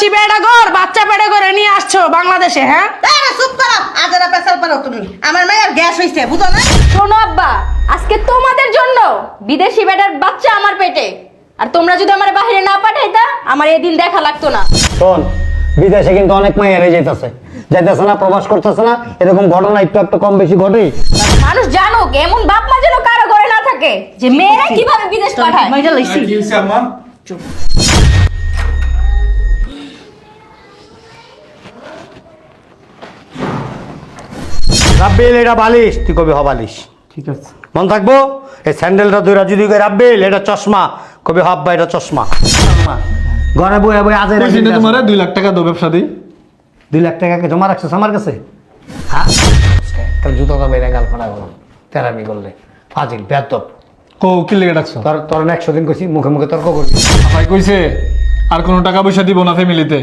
প্রবাসী বেড়া ঘর বাচ্চা পেড়ে করে নিয়ে আসছো বাংলাদেশে হ্যাঁ? আরে চুপ করো। আজারা পেছাল পারো তুমি আমার মেয়ের গ্যাস হইছে বুঝো না? শোনো আব্বা আজকে তোমাদের জন্য বিদেশি বেটার বাচ্চা আমার পেটে। আর তোমরা যদি আমার বাইরে না পাঠাইতা আমার এই দিন দেখা লাগতো না। শোন বিদেশে কিন্তু অনেক মাইয়ারে যাইতেছে। যাইতেছে না প্রবাস করতেছে না এরকম ঘটনা একটু একটু কম বেশি ঘটেই। মানুষ জানুক এমন বাপ মা যেন কারও ঘরে না থাকে যে মেয়েরা কীভাবে বিদেশ পাঠায়। মাইজা লইছি। কি রাব্বিল এটা বালিশ। তুই কবি হ বালিশ। ঠিক আছে। মন থাকব? এই স্যান্ডেলটা দুইরা যদি কই রাব্বিল এটা চশমা। কবি হাব্বা এটা চশমা। ঘরে বইয়া বই আজ না দুই লাখ টাকা দো ব্যবসা দিই দুই লাখ টাকাকে জমা রাখছিস আমার কাছে? হ্যাঁ? তার জুতো তো বেড়ে গাল ফাড়া গেল তেরামি করলে। ফাজিল বেতব কো কি লেগে ডাকছো? তোর তোর না একশো দিন কইছি মুখে মুখে তর্ক করবি ভাই কইছে আর কোনো টাকা পয়সা দিব না ফ্যামিলিতে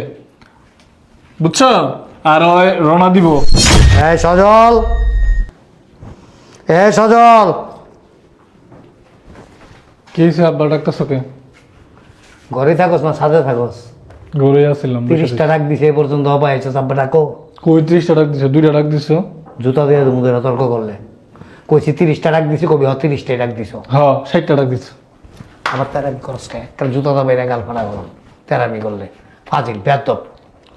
বুঝছ? আর ওই রওনা দিব। এই সজল। এ সজল। কি হয়েছে আব্বা ডাক্তার কে? ঘরে থাকোস না সাথে থাকোস? ঘরে আসছিলাম তিরিশটা ডাক দিছে এ পর্যন্ত হবা আইছো চাব্বা ডাকো। কই ত্রিশটা ডাক দিছো? দুইটা ডাক দিছো? জুতা দিয়ে মুখে তর্ক করলে। কইছি তিরিশটা ডাক দিছি কবি হ তিরিশটাই ডাক দিছো। হ্যাঁ ষাটটা ডাক দিছো। আবার তেরামি করস কে? কারণ জুতা বেড়ে গাল ফাড়া তেরামি করলে। ফাজিল বেতব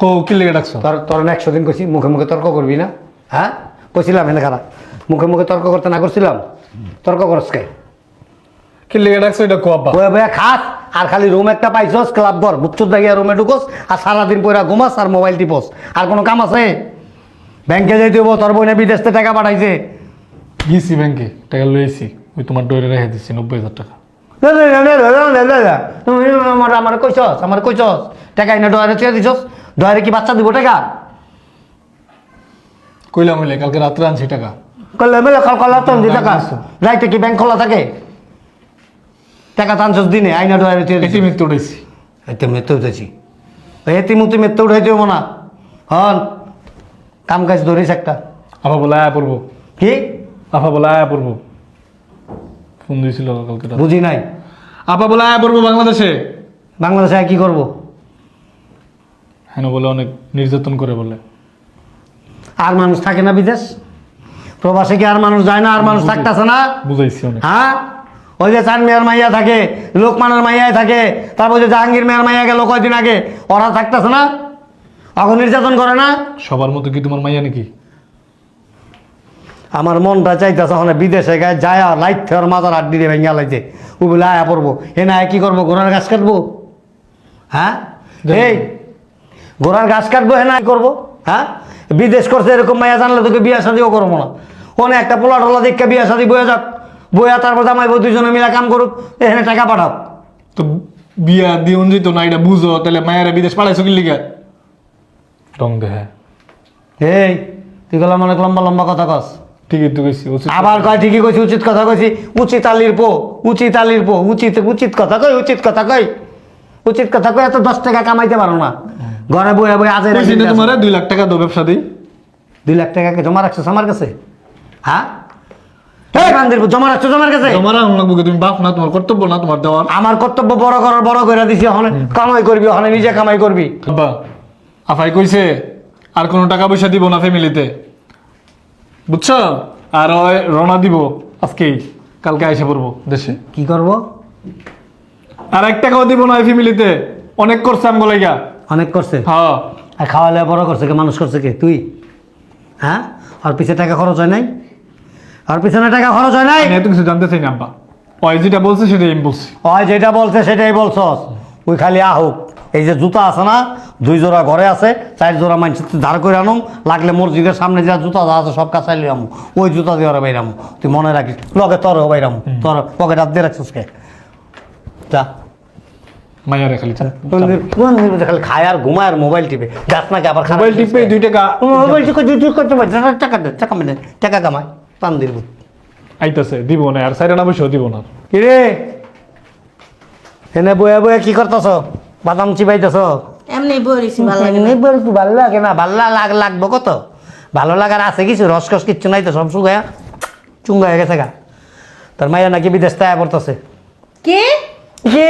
কো কি লেগে তোর তোর একশো দিন কইছি মুখে মুখে তর্ক করবি না হ্যাঁ কইছিলাম এনে খারাপ মুখে মুখে তর্ক করতে না করছিলাম তর্ক করস কি লেগে ডাকছো এটা কো আব্বা বয়া খাস আর খালি রুম একটা পাইছস ক্লাব ঘর বুকচুর দাগিয়া রুমে ঢুকোস আর সারাদিন পয়রা ঘুমাস আর মোবাইল টিপোস আর কোনো কাম আছে ব্যাংকে যাই দিব তোর বইনে বিদেশে টাকা পাঠাইছে গিয়েছি ব্যাংকে টাকা লইছি ওই তোমার ডোরে রেখে দিছি নব্বই হাজার টাকা আমার কইছস আমার কইছস টাকা এনে ডোরে চেয়ে দিছস ডয়ারে কি বাচ্চা দিব টাকা? কইলাম হইলে কালকে রাত্রে আনছি টাকা। করলে মেলে কল কল তো দি টাকা। রাইতে কি ব্যাংক খোলা থাকে? টাকা টানছস দিনে আইনা ডয়ারে চেয়ে এটি মৃত্যু উঠাইছি। এতে মেতে উঠেছি এতে মুতি মেতে উঠাই হব না হন কাম কাজ ধরিস একটা। আফা বলে আয়া পড়ব। কি? আফা বলে আয়া পড়ব। ফোন দিয়েছিল কালকে বুঝি নাই। আপা বলে আয়া পড়ব বাংলাদেশে। বাংলাদেশে আর কি করব? হ্যাঁ বলে অনেক নির্যাতন করে বলে। আর মানুষ থাকে না বিদেশ? প্রবাসে কি আর মানুষ যায় না? আর মানুষ থাকতেছে না? বুঝাইছি অনেক। হ্যাঁ? ওই যে চান মেয়ের মাইয়া থাকে লোকমানের মাইয়াই থাকে তারপর যে জাহাঙ্গীর মেয়ের মাইয়া গেল কয়দিন আগে ওরা থাকতেছে না? এখন নির্যাতন করে না? সবার মতো কি তোমার মাইয়া নাকি? আমার মনটা চাইতেছে ওখানে বিদেশে গায়ে যায় আর লাইট থেকে মাথার আড্ডি দিয়ে ভেঙে লাইতে। ও বলে আয়া পড়ব। এ না কি করব? ঘোড়ার ঘাস কাটবো? হ্যাঁ? এই ঘোড়ার গাছ কাটবো হ্যাঁ না করব হ্যাঁ? বিদেশ করছে এরকম মায়া জানলে তোকে বিয়া শাদিও করব না। ওনে একটা পোলা টোলা দেখে বিয়া শাদি বয়ে যাক। বইয়া তারপর জামাই বউ দুজনে মিলা কাম করুক এখানে টাকা পাঠাও। তো বিয়া দিউন যেত না এটা বুঝো তাহলে মায়েরা বিদেশ পাঠাইছো কি লিগা? রং দেহে এই তুই গেলাম অনেক লম্বা লম্বা কথা কস। ঠিকই তো গেছি উচিত আবার কয় ঠিকই কইছি উচিত কথা কইছি। উচিত আলির পো উচিত আলির পো উচিত উচিত কথা কই উচিত কথা কই। উচিত কথা কই এত দশ টাকা কামাইতে পারো না। ঘরে বয়ে বয়ে আজের তোমার দুই লাখ টাকা দো ব্যবসা দিই। দুই লাখ টাকাকে জমা রাখছো আমার কাছে? হ্যাঁ? এই! বান্দির জমা রাখছো আমার কাছে? তোমার আঙুল লাগবো? তুমি বাপ না তোমার কর্তব্য না তোমার দেওয়ার। আমার কর্তব্য বড় করার বড় করে দিছি ওখানে কামাই করবি ওখানে নিজে কামাই করবি। আব্বা আফাই কইছে আর কোনো টাকা পয়সা দিব না ফ্যামিলিতে বুঝছ? আর ওই রওনা দিব আজকেই কালকে এসে পড়ব দেশে। কি করব? আর এক টাকাও দিব না ফ্যামিলিতে অনেক করছে আমি গা অনেক করছে? হ্যাঁ। আর খাওয়ালে বড় করছে কে? মানুষ করছে কে? তুই? হ্যাঁ? আর পিছে টাকা খরচ হয় নাই? আর পিছনে টাকা খরচ হয় নাই? এত কিছু জানতে চাই না আব্বা। ওই যেটা বলছে সেটাই আমি বলছি। ওই যেটা বলছে সেটাই বলছস। ওই খালি আহুক এই যে জুতা আছে না দুই জোড়া ঘরে আছে চার জোড়া মানুষ ধার করে আনো লাগলে মসজিদের সামনে যা জুতা যা আছে সব কাছে আম। ওই জুতা দিয়ে ওরা বাইরাম। তুই মনে রাখিস লগে তোর বাইরাম। তোর পকেট হাত দিয়ে রাখছিস কে? যা। মাইয়ারে খালি খালি খায় আর ঘুমায় আর মোবাইল টিপে। যাস নাকি আবার মোবাইল টিপে দুই টাকা মোবাইল টিপে দুই টাকা করতে পারছিস না, টাকা দে টাকা মেনে টাকা কামায়। পান দিল। আইতাছে দিব না আর আনা বসেও দিব না। কিরে? এনে বয়ে বয়ে কি করতেছ? বাদাম চিবাইতেছ? এমনি বলিছি ভালো লাগে না। বলছি ভালো লাগে না। ভালো লাগ লাগবো কত? ভালো লাগার আছে কিছু? রসকস কিচ্ছু নাই তো সব শুকায়া চুঙ্গা হয়ে গেছে গা। তোর মাইয়া নাকি বিদেশ তায়া পড়তেছে কি? যে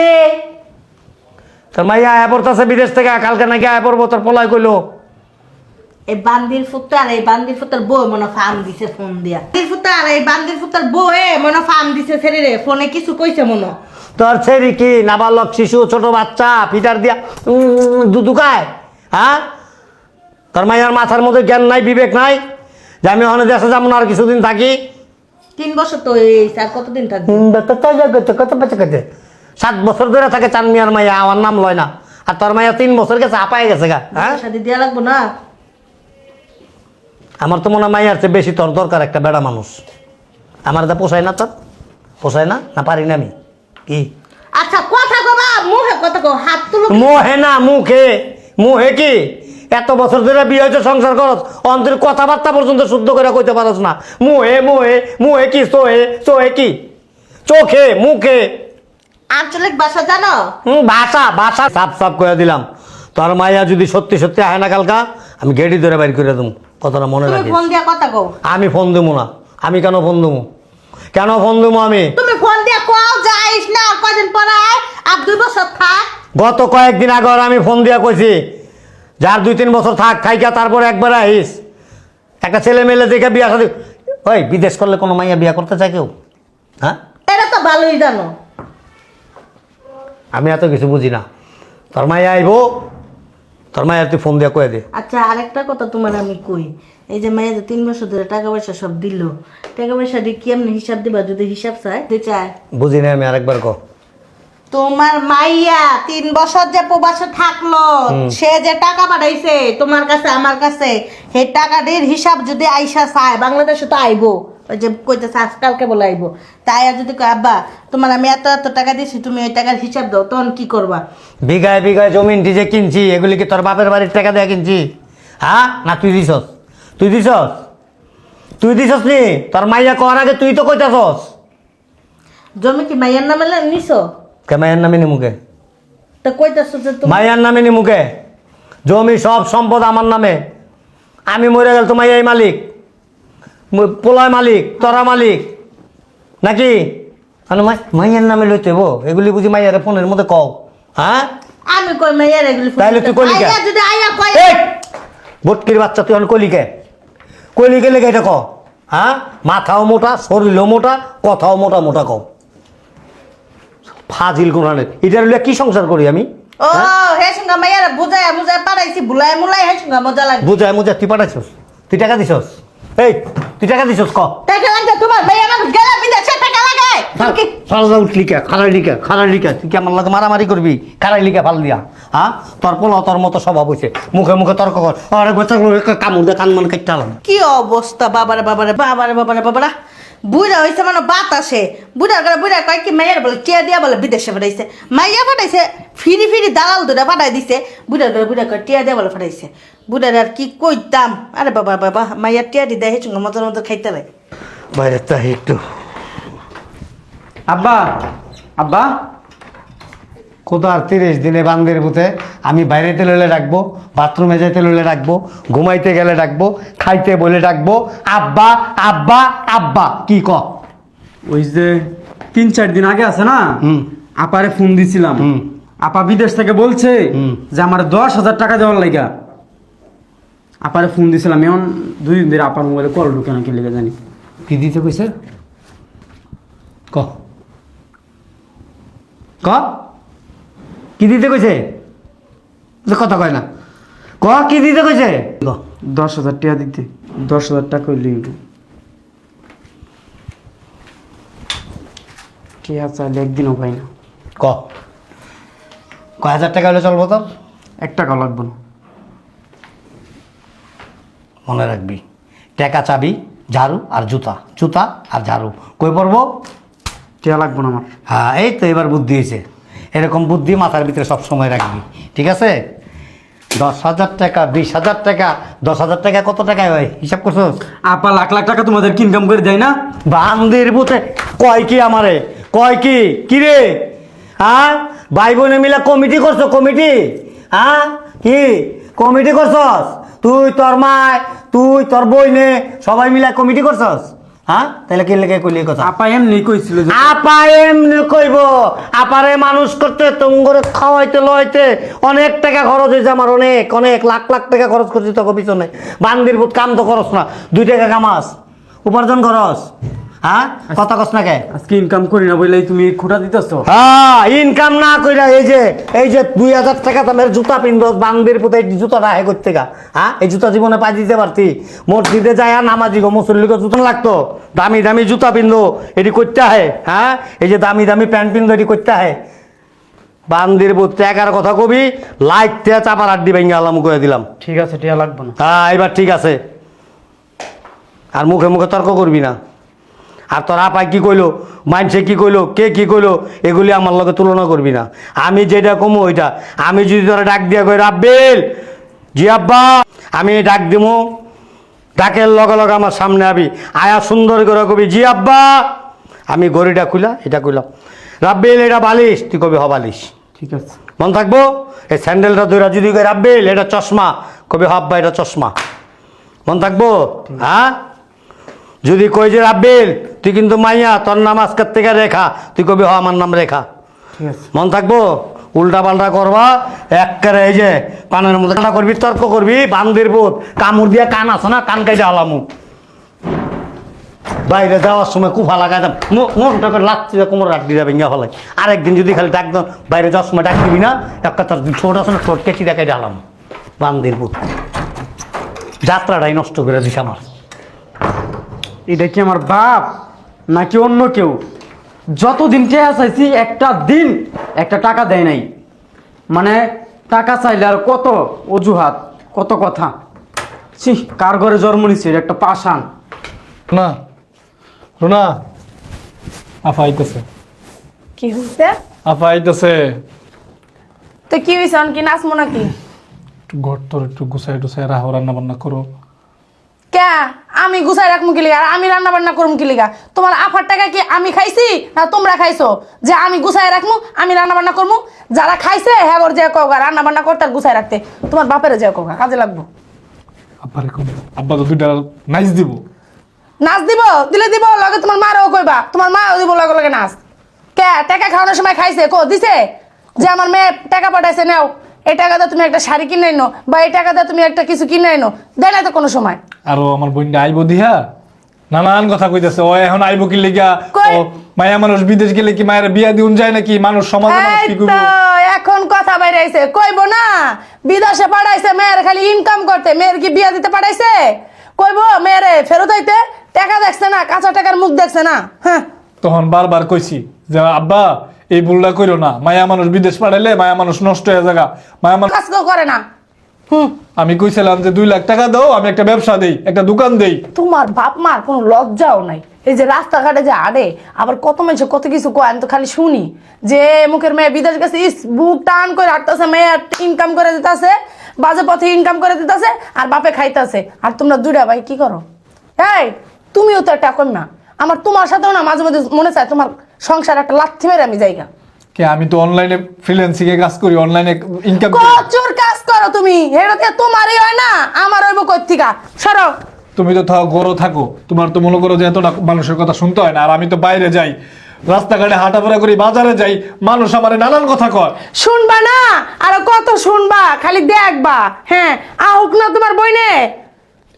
তোর মাইয়া আয়া পড়তেছে বিদেশ থেকে কালকে নাকি আয়া পড়ব তোর পলাই কইলো। এই বান্দির এই বান্দির ফুতার বউ মনে ফার্ম দিছে ফোন দিয়া। বান্দির ফুতার এই বান্দির ফুতার বউ এ মনে ফার্ম দিছে ছেড়ে ফোনে কিছু কইছে মনে তোর ছেড়ি কি নাবালক শিশু ছোট বাচ্চা ফিটার দিয়া হ্যাঁ? তোর মাইয়ার মাথার মধ্যে জ্ঞান নাই বিবেক নাই যে আমি ওখানে দেশে যাব না আর কিছুদিন থাকি। তিন বছর তো এই স্যার কতদিন থাকবে? কত বেঁচে গেছে সাত বছর ধরে থাকে চান মিয়ার মাইয়া আমার নাম লয় না। আর তোর মাইয়া তিন বছর গেছে আপায় গেছে গা হ্যাঁ? শাদি দেওয়া লাগবো না। আমার তো মনে হয় মাইয়ার চেয়ে বেশি তোর দরকার একটা বেড়া মানুষ। আমার তো পোষায় না তোর? পোষায় না? না পারি না আমি? কি? আচ্ছা কথা কবা মুখে কথা কো হাত তুলো। মোহে না মুখে। মুহে কি? এত বছর ধরে বিয়ে হয়েছে সংসার করস অন্তর কথাবার্তা পর্যন্ত শুদ্ধ করে কইতে পারস না। মুহে মুহে মুহে কি সোহে সোহে কি? চোখে মুখে। আঞ্চলিক ভাষা জানো? হুম ভাষা ভাষা। সাপ সাপ করে দিলাম। তোর মাইয়া যদি সত্যি সত্যি আয় না কালকা আমি গেডি ধরে বাইর করে দেবো কথাটা মনে তুমি রাখিস। ফোন দিয়া কথা কও। আমি ফোন দেবো না। আমি কেন ফোন দেবো কেন ফোন দেবো আমি? তুমি ফোন দিয়া কও যাইস না আর কয়দিন পরে আয়, আর দুই বছর থাক। গত কয়েকদিন আগে ওর আমি ফোন দিয়া কইছি যার দুই তিন বছর থাক খাইকা তারপর একবার আহিস। একটা ছেলে মেলে দেখে বিয়া সাথে ওই বিদেশ করলে কোনো মাইয়া বিয়া করতে চায় কেউ? হ্যাঁ? এটা তো ভালোই জানো। আমি এত কিছু বুঝি না। তোর মাইয়া আইব তোর মাইয়া তুই ফোন দিয়া কয়ে দে। আচ্ছা আরেকটা কথা তোমার আমি কই। এই যে মায়ের তিন বছর ধরে টাকা পয়সা সব দিল টাকা পয়সা দিয়ে কি কেমনি হিসাব দিবা? যদি হিসাব চায় দিতে চায়। বুঝি না আমি আরেকবার ক। তোমার মাইয়া তিন বছর যে প্রবাসে থাকল সে যে টাকা পাঠাইছে তোমার কাছে আমার কাছে সেই টাকাটির হিসাব যদি আইসা চায় বাংলাদেশে তো আইবো। ওই যে কইতেছে আজকালকে বলে আইবো। তাই আর যদি আব্বা তোমার আমি এত এত টাকা দিছি তুমি ওই টাকার হিসাব দাও তখন কি করবা? বিঘায় বিঘায় জমিনটি যে কিনছি এগুলি কি তোর বাপের বাড়ির টাকা দেয়া কিনছি? হ্যাঁ? না তুই দিছস। তুই দিছস? তুই দিছস নি? তোর মাইয়া কর আগে তুই তো কইতাছস। জমি কি মাইয়ার নামে নিছো? কে মায়ের নামে নি মুখে তো কইতেছো যে তুমি মাইয়ার নামে নি মুখে জমি সব সম্পদ আমার নামে। আমি মরে গেল তো মাইয়াই মালিক। পোলায় মালিক তোরা মালিক। নাকি? মানে মাই- মাইয়ার নামে লইতে বো এগুলি বুঝি মাইয়ারে ফোনের মধ্যে কও। হ্যাঁ আমি কই মাইয়ার এগুলি তাইলে তুই কইলি কে? যদি আইয়া কয় এই! বটকির বাচ্চা তুই এখন কলিকে কলিকে লেগে এটা ক? হ্যাঁ মাথাও মোটা শরীরও মোটা কথাও মোটা মোটা কও। ফাজিল কোরআনের এটার লইয়া কি সংসার করি আমি? ও হে? সঙ্গে মাইয়ার বুঝায় বুঝায় পাঠাইছি ভুলাই মুলাই হে সঙ্গে মজা লাগে। বুঝায় মুঝায় তুই পাঠাইছস? তুই টাকা দিছস? এই! তুই টাকা দিছস ক? টাকা লাগবে তোমার ভাই আমার গেলা বিদেশে টাকা লাগে। তুমি কি? সারা উঠলি কে খারাই লিখা খারাই লিখা তুই কি আমার লাগে মারামারি করবি? খারাই লিখা ফাল দিয়া হ্যাঁ তোর পোলা তোর মতো স্বভাব হয়েছে মুখে মুখে তর্ক কর। আরে বেচার কামড় দে কান মানে কেটে কি অবস্থা বাবারে বাবারে বাবারে বাবারে বাবারা। বুড়া হয়েছে মানে বাতাসে। বুড়া করে বুড়া কয় কি মাইয়ার বলে টিয়া দিয়া বলে বিদেশে পাঠাইছে। মাইয়া পাঠাইছে ফিরি ফিরি দালাল দুটা পাঠাই দিছে। বুড়া করে বুড়া করে টিয়া দিয়া বলে পাঠাইছে। বুড়ার আর কি কইতাম? আরে বাবা বাবা মাইয়ার টিয়া দি দেয় হেঁচুঙ্গ মতন মতো খাইতে লাগে। ভাই একটু। আব্বা আব্বা। কোথার তিরিশ দিনে বান্দের বুথে আমি বাইরেতে লইলে ডাকবো বাথরুমে যেতে লইলে ডাকবো ঘুমাইতে গেলে ডাকবো খাইতে বলে ডাকবো আব্বা আব্বা আব্বা কি ক? ওই যে তিন চার দিন আগে আছে না? হুম। আপারে ফোন দিছিলাম। হুম। আপা বিদেশ থেকে বলছে হুম। যে আমার দশ হাজার টাকা দেওয়ার লাগা আপারে ফোন দিছিলাম এমন দুই দিন ধরে আপার মোবাইলে কল ঢুকে না কি লেগে জানি। কি দিতে কইছে? ক। ক? কি দিতে কইছে? তো কথা কয় না। ক কি দিতে কইছে? দশ হাজার টাকা দিতে। দশ হাজার টাকা হইলে টিয়া চাইলে একদিনও পাই না। ক। ক হাজার টাকা হলে চলবো তোর এক টাকা লাগবে না। মনে রাখবি। টাকা চাবি ঝাড়ু আর জুতা। জুতা আর ঝাড়ু। কই পড়ব? টিয়া লাগবো না আমার। হ্যাঁ এই তো এবার বুদ্ধি হয়েছে এরকম বুদ্ধি মাথার ভিতরে সব সময় রাখবি ঠিক আছে? দশ হাজার টাকা বিশ হাজার টাকা দশ হাজার টাকা কত টাকায় হয়? হিসাব করছ? আপা লাখ লাখ টাকা তোমাদের ইনকাম করে দেয় না? বান্দির বুথে কয় কি আমারে? কয় কি? কি রে? হ্যাঁ ভাই বোনে মিলে কমিটি করছ কমিটি? হ্যাঁ কি? কমিটি করছস? তুই তোর মায় তুই তোর বইনে সবাই মিলে কমিটি করছস? হ্যাঁ তাহলে কি লেগে কইলি কথা? আপা এমনি কইছিল আপা এমনি কইব। আপারে মানুষ করতে তুঙ্গরে খাওয়াইতে লইতে অনেক টাকা খরচ হয়েছে আমার অনেক অনেক লাখ লাখ টাকা খরচ করছি তোকে পিছনে। বান্দির বুত কাম তো খরচ না দুই টাকা কামাস উপার্জন খরচ। হ্যাঁ? কথা কস না কে? আজকে ইনকাম করি না তুমি খুঁটা দিতেছো। হ্যাঁ ইনকাম না কইরা এই যে এই যে দুই হাজার টাকা দামের জুতা পিনবো বান্দির পুতে এই জুতা রাহে করতে গা। হ্যাঁ? এই জুতা জীবনে পাই দিতে পারতি। মসজিদে যায় নামাজি গো মুসল্লিকে জুতা লাগতো। দামি দামি জুতা পিনলো এটি করতে হয়। হ্যাঁ? এই যে দামি দামি প্যান্ট পিনলো এটি করতে হয়। বান্দির টাকার কথা কবি লাইট তে চাপার আড্ডি ভেঙে আলাম করে দিলাম। ঠিক আছে টিয়া লাগবে না। হ্যাঁ এবার ঠিক আছে। আর মুখে মুখে তর্ক করবি না। আর তোর আপাই কি কইলো? মাইনসে কি কইলো? কে কি কইলো? এগুলি আমার লগে তুলনা করবি না। আমি যেটা কমু ওইটা। আমি যদি তোরা ডাক দিয়া কই রাব্বিল! জি আব্বা আমি ডাক দিমু। ডাকের লগে লগে আমার সামনে আবি। আয়া সুন্দর করে কবি জি আব্বা! আমি গড়িটা খুলা এটা কইলাম রাব্বিল এটা বালিশ। তুই কবি হ বালিশ। ঠিক আছে। মন থাকব? এই স্যান্ডেলটা ধরে যদি কই রাব্বিল এটা চশমা। কবি হাব্বা এটা চশমা। মন থাকব? হ্যাঁ? যদি কই যে রাব্বিল তুই কিন্তু মাইয়া তোর নাম আজকের থেকে রেখা। তুই কবি হ আমার নাম রেখা। ঠিক আছে। মন থাকব? উল্টা পাল্টা করবা একবারে এই যে কানের মধ্যে কাটা করবি তর্ক করবি বান্দির বোধ কামড় দিয়া কান আছে না কান কাইটা আলামু। বাইরে যাওয়ার সময় কুফা লাগাই মোটা করে লাগছে কোমর রাখ দিয়ে যাবে ইঙ্গা ফলাই। আরেকদিন যদি খালি ডাক বাইরে যাওয়ার সময় ডাক দিবি না একটা তোর ছোট আছে না ছোট কেচি দেখাই ডালাম বান্দির বোধ। যাত্রাটাই নষ্ট করে দিস আমার। এটা কি আমার বাপ? নাকি অন্য কেউ? যতদিন চেয়ে চাইছি একটা দিন একটা টাকা দেয় নাই। মানে টাকা চাইলে আর কত অজুহাত কত কথা। ছি কার ঘরে জন্ম নিচ্ছে এটা একটা পাষাণ। রুনা রুনা। আফা আইতেছে। কি হইছে? আফা আইতেছে। তো কি হইছে? অন কি নাচমো নাকি? একটু ঘর তোর একটু গুছাই টুসাই রাহো রান্না বান্না করো। কে? আমি গুছাই রাখমু কি লিগা? আর আমি রান্না বান্না করুম কি লিগা? তোমার আফার টাকা কি আমি খাইছি না তোমরা খাইছো? যে আমি গুছাই রাখমু আমি রান্না বান্না করমু। যারা খাইছে হ্যাঁ ওর যে কওগা রান্না বান্না করতে আর গুছাই রাখতে। তোমার বাপের যে কওগা কাজে লাগবো। আব্বা তো দুইটা নাইস দিব। নাচ দিব দিলে দিব লগে তোমার মারও কইবা। তোমার মাও দিব লগে লগে নাচ। কে? টাকা খাওয়ানোর সময় খাইছে কো দিছে? যে আমার মেয়ে টাকা পাঠাইছে নাও। এই টাকাতে তুমি একটা শাড়ি কিনে আইনো বা এই টাকাতে তুমি একটা কিছু কিনে আইনো। দেয় না তো কোনো সময়। আরও আমার বোনটা আইবো দিহা নানান কথা কইতেছে ও এখন আইবো কি লেগা? ও মায়া মানুষ বিদেশ গেলে কি মায়ের বিয়া দিউন যায় নাকি? মানুষ সমাজে মানুষ কি তো করব? এখন কথা বাইরাইছে। কইবো না বিদেশে পাঠাইছে মেয়ের খালি ইনকাম করতে। মেয়ের কি বিয়া দিতে পাঠাইছে? কইবো মেয়েরে ফেরত আইতে টাকা দেখছে না কাঁচা টাকার মুখ দেখছে না হ্যাঁ? তখন বারবার কইছি যে আব্বা এই ভুলটা কইরো না। মায়া মানুষ বিদেশ পাঠাইলে মায়া মানুষ নষ্ট হয়ে যাগা। মায়া মানুষ কাজ করে না। আমি কইছিলাম যে দুই লাখ টাকা দাও, আমি একটা ব্যবসা দেই, একটা দোকান দেই। তোমার বাপ মার কোনো লজ্জাও নাই। এই যে রাস্তাঘাটে যে আড়ে, আবার কত মানুষ কত কিছু কয়, আমি তো খালি শুনি। যে মুখের মেয়ে বিদেশ গেছে, ইস, বুক টান করে হাঁটতেছে, মেয়ে ইনকাম করে দিতেছে, বাজে পথে ইনকাম করে দিতেছে, আর বাপে খাইতেছে। আর তোমরা দুইটা ভাই কি করো? এই, তুমিও তো একটা কন্যা। আমার তোমার সাথেও না মাঝে মাঝে মনে চায় তোমার সংসার একটা লাথি মেরে আমি জায়গা কে আমি তো অনলাইনে ফ্রিল্যান্সিং এ কাজ করি অনলাইনে ইনকাম করি। প্রচুর কাজ করো তুমি এটা তোমারই হয় না আমার হইব কৈতিকা সরো। তুমি তো থাও গরো থাকো তোমার তো মনে করো যে এতটা মানুষের কথা শুনতে হয় না আর আমি তো বাইরে যাই রাস্তাঘাটে হাঁটাফেরা করি বাজারে যাই মানুষ আমার নানান কথা কয়। শুনবা না আর কত শুনবা খালি দেখবা হ্যাঁ আহুক না তোমার বইনে।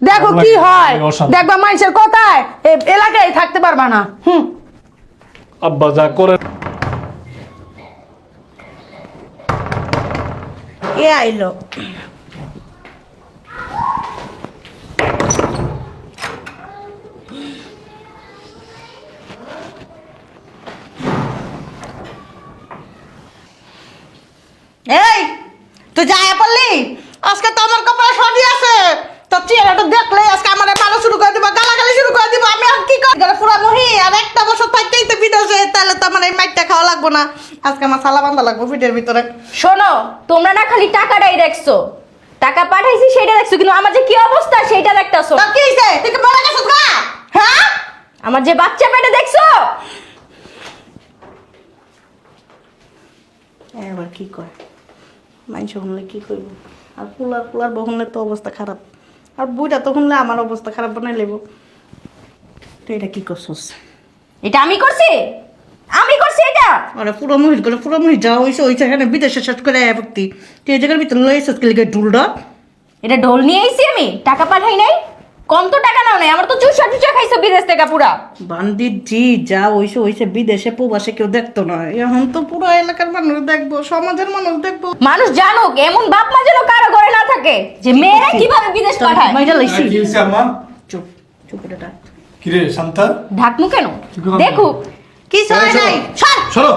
দেখো কি হয় দেখবা মানুষের কথায় এ এলাকায় থাকতে পারবা না হুম। আব্বা যা করে কে আইলো। এই, তুই যায় পড়লি? আজকে তো আমার কপালে সরি আছে। তোর চেহারাটা দেখলে আজকে আমার মারা শুরু করে দিব, গালাগালি শুরু করে দিব। আমি আর কি করি? পুরা মহি আর একটা বছর থাকতেই তো বিদেশে, তাহলে তো আমার এই মাইটটা খাওয়া লাগবো না। আজকে আমার সালা বান্ধা লাগবো পিঠের ভিতরে। শোনো তোমরা না খালি টাকাটাই দেখছ। টাকা পাঠাইছি সেটা দেখছ কিন্তু আমার যে কি অবস্থা সেটা দেখতেছো। কি হইছে? তুই কি বলে গেছিস গা হ্যাঁ? আমার যে বাচ্চা পেটে দেখছ? এবার কি করে মানুষ শুনলে কি করব আর কুলার কুলার বহুনলে তো অবস্থা খারাপ। আর বুইটা তো শুনলে আমার অবস্থা খারাপ বানাই লেব তুই এটা কি করছিস? এটা আমি করছি? আরে পুরো মহিল করে পুরো মহিল যা হয়েছে ওইছে এখানে বিদেশে শেষ করে আয় ভক্তি। তুই এই জায়গার ভিতরে লই এসেছিস কিলিকে ঢুলডা এটা ঢোল নিয়ে আইছি আমি টাকা পাঠাই নাই। কম তো টাকা নাও নাই আমার তো চুষা চুষা খাইছো বিদেশ থেকে পুরা। বান্দির জি যা হয়েছে হয়েছে বিদেশে প্রবাসে কেউ দেখতো না। এখন তো পুরো এলাকার মানুষ দেখব সমাজের মানুষ দেখব। মানুষ জানুক এমন বাপ মা যেন কারও ঘরে না থাকে যে মেয়েরা কীভাবে বিদেশ পাঠায়? মাইরা লাইছি। কি হয়েছে আম্মা? চুপ চুপ এটা ডাক। শান্তা? ঢাকনু কেন? দেখুক কি চাই নাই সর। সরো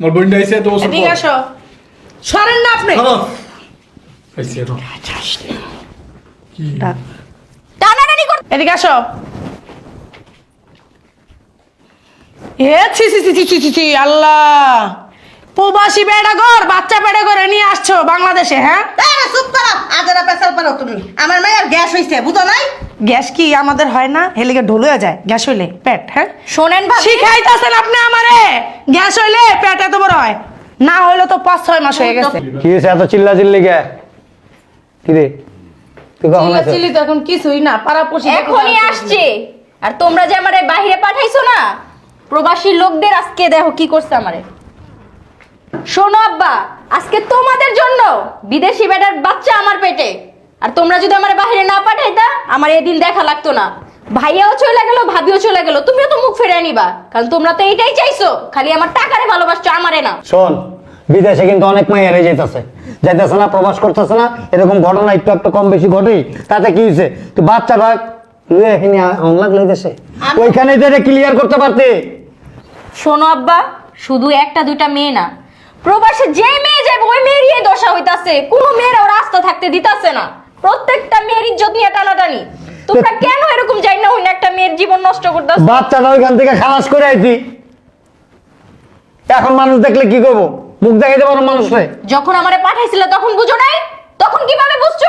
মোর আইছে তো ওসব এদিকে আসো। সরেন না আপনি। সরো আইছে কি? টানাটানি কর এদিকে আসো। এ ছি ছি ছি ছি ছি আল্লাহ। প্রবাসী বেড়া ঘর বাচ্চা বেড়া করে নিয়ে আসছো বাংলাদেশে হ্যাঁ? চুপ করো আজারা পেছাল পারো তুমি। আমার মেয়ের গ্যাস হইছে বুঝো নাই? গ্যাস কি আমাদের হয় না? হেলিকে ঢোলে যায় গ্যাস হইলে পেট হ্যাঁ? শোনেন শিখাইতেছেন আপনি আমারে গ্যাস হইলে পেট এত বড় হয়। না হইলে তো পাঁচ ছয় মাস হয়ে গেছে। কি হয়েছে এত চিল্লা চিল্লি কে কি রে? তুই কখন আছিস চিলি তো এখন কিছুই না পাড়াপড়শি এখনই আসছে। আর তোমরা যে আমারে বাইরে পাঠাইছো না প্রবাসী লোকদের আজকে দেখো কি করছে আমারে। শোনো আব্বা আজকে তোমাদের জন্য বিদেশি বেটার বাচ্চা আমার পেটে। আর তোমরা যদি আমার বাইরে না পাঠাইতা আমার এদিন দেখা লাগতো না। ভাইয়াও চলে গেল ভাবিও চলে গেল তুমিও তো মুখ ফেরে নিবা। কারণ তোমরা তো এইটাই চাইছো খালি আমার টাকারে ভালোবাসছো আমারে না। শোন বিদেশে কিন্তু অনেক মাই হেরে যাইতেছে। যাইতেছে না প্রবাস করতেছে না এরকম ঘটনা একটু একটু কম বেশি ঘটেই তাতে কি হয়েছে তুই বাচ্চা ভাগ লুয়ে এখানে অনলাগ লইতেছে। ওইখানে তো ক্লিয়ার করতে পারতে? শোনো আব্বা শুধু একটা দুইটা মেয়ে না প্রবাসে যে মেয়ে যাবে ওই মেয়েরই এই দশা হইতাছে। কোনো মেয়ের ওর রাস্তা থাকতে দিতাছে না। প্রত্যেকটা মেয়ের ইজ্জত নিয়ে টানাটানি। তোমরা কেন এরকম যাই না হইনা একটা মেয়ের জীবন নষ্ট করতেছ? বাচ্চাটা ওইখান থেকে খালাস করে আইতি। এখন মানুষ দেখলে কি করব? মুখ দেখাইতে পারো মানুষে যখন আমারে পাঠাইছিল তখন বুঝো নাই? তখন কীভাবে বুঝছ?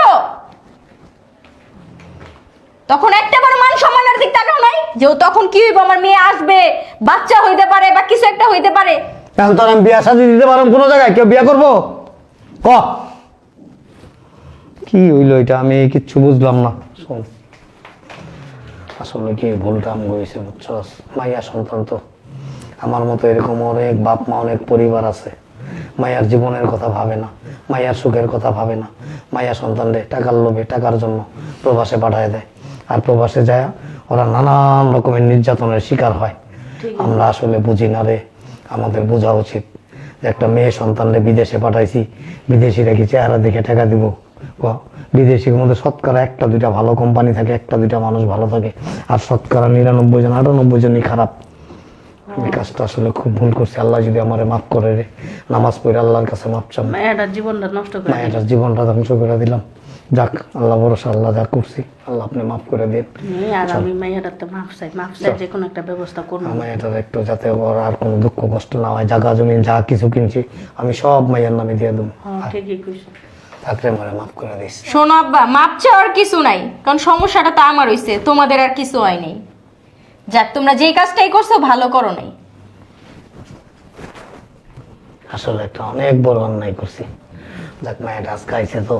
তখন একটা বড় মান সম্মানের দিক তাকাও নাই যে ও তখন কি হইব? আমার মেয়ে আসবে বাচ্চা হইতে পারে বা কিছু একটা হইতে পারে। এখন তো আমি বিয়া শাদি দিতে পারব কোনো জায়গায়? কেউ বিয়া করব? ক? কি হইল এটা? আমি কিচ্ছু বুঝলাম না। শোন। আসলে কি ভুলটা আমি হয়েছে বুঝছস? মাইয়া সন্তান তো। আমার মতো এরকম অনেক বাপ মা অনেক পরিবার আছে। মায়ার জীবনের কথা ভাবে না। মায়ার সুখের কথা ভাবে না। মায়া সন্তানরে টাকার লোভে টাকার জন্য প্রবাসে পাঠায় দেয়। আর প্রবাসে যায় ওরা নানান রকমের নির্যাতনের শিকার হয়। আমরা আসলে বুঝি না রে। আমাদের বোঝা উচিত একটা মেয়ে সন্তানরে বিদেশে পাঠাইছি বিদেশিরা কি চেহারা দেখে টাকা দিব? বিদেশির মধ্যে শতকরা একটা দুইটা ভালো কোম্পানি থাকে একটা দুইটা মানুষ ভালো থাকে আর শতকরা নিরানব্বই জন আটানব্বই জনই খারাপ। আমি কাজটা আসলে খুব ভুল করছি। আল্লাহ যদি আমারে মাফ করে রে নামাজ পড়ে আল্লাহর কাছে মাপ চাম জীবনটা নষ্ট করে। জীবনটা ধ্বংস করে দিলাম। যাক আল্লাহ ভরসা আল্লাহ যা করছি আল্লাহ আপনি মাফ করে দিন। আর আমি মেয়েটার তো মাফ চাই মাফ চাই যে কোনো একটা ব্যবস্থা করব একটু যাতে ওর আর কোনো দুঃখ কষ্ট না হয় জায়গা জমি যা কিছু কিনছি আমি সব মাইয়ের নামে দিয়ে দেবো। হ্যাঁ ঠিকই কইছো। থাকলে মারে মাফ করে দিস। শোনো আব্বা মাপ চাওয়ার কিছু নাই কারণ সমস্যাটা তো আমার হইছে তোমাদের আর কিছু হয়নি যাক তোমরা যেই কাজটাই করছ ভালো করো নাই। আসলে একটা অনেক বড় অন্যায় করছি। যাক মায়ের আজ খাইছে তো।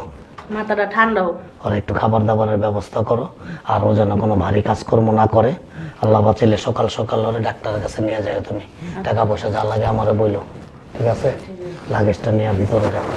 মাথাটা ঠান্ডা হোক। ওর একটু খাবার দাবারের ব্যবস্থা করো। আর ও যেন কোনো ভারী কাজকর্ম না করে। আল্লাহ বাঁচিলে সকাল সকাল ওরে ডাক্তারের কাছে নিয়ে যায় তুমি। টাকা পয়সা যা লাগে আমারে বইলো। ঠিক আছে? লাগেজটা নিয়ে ভিতরে যাও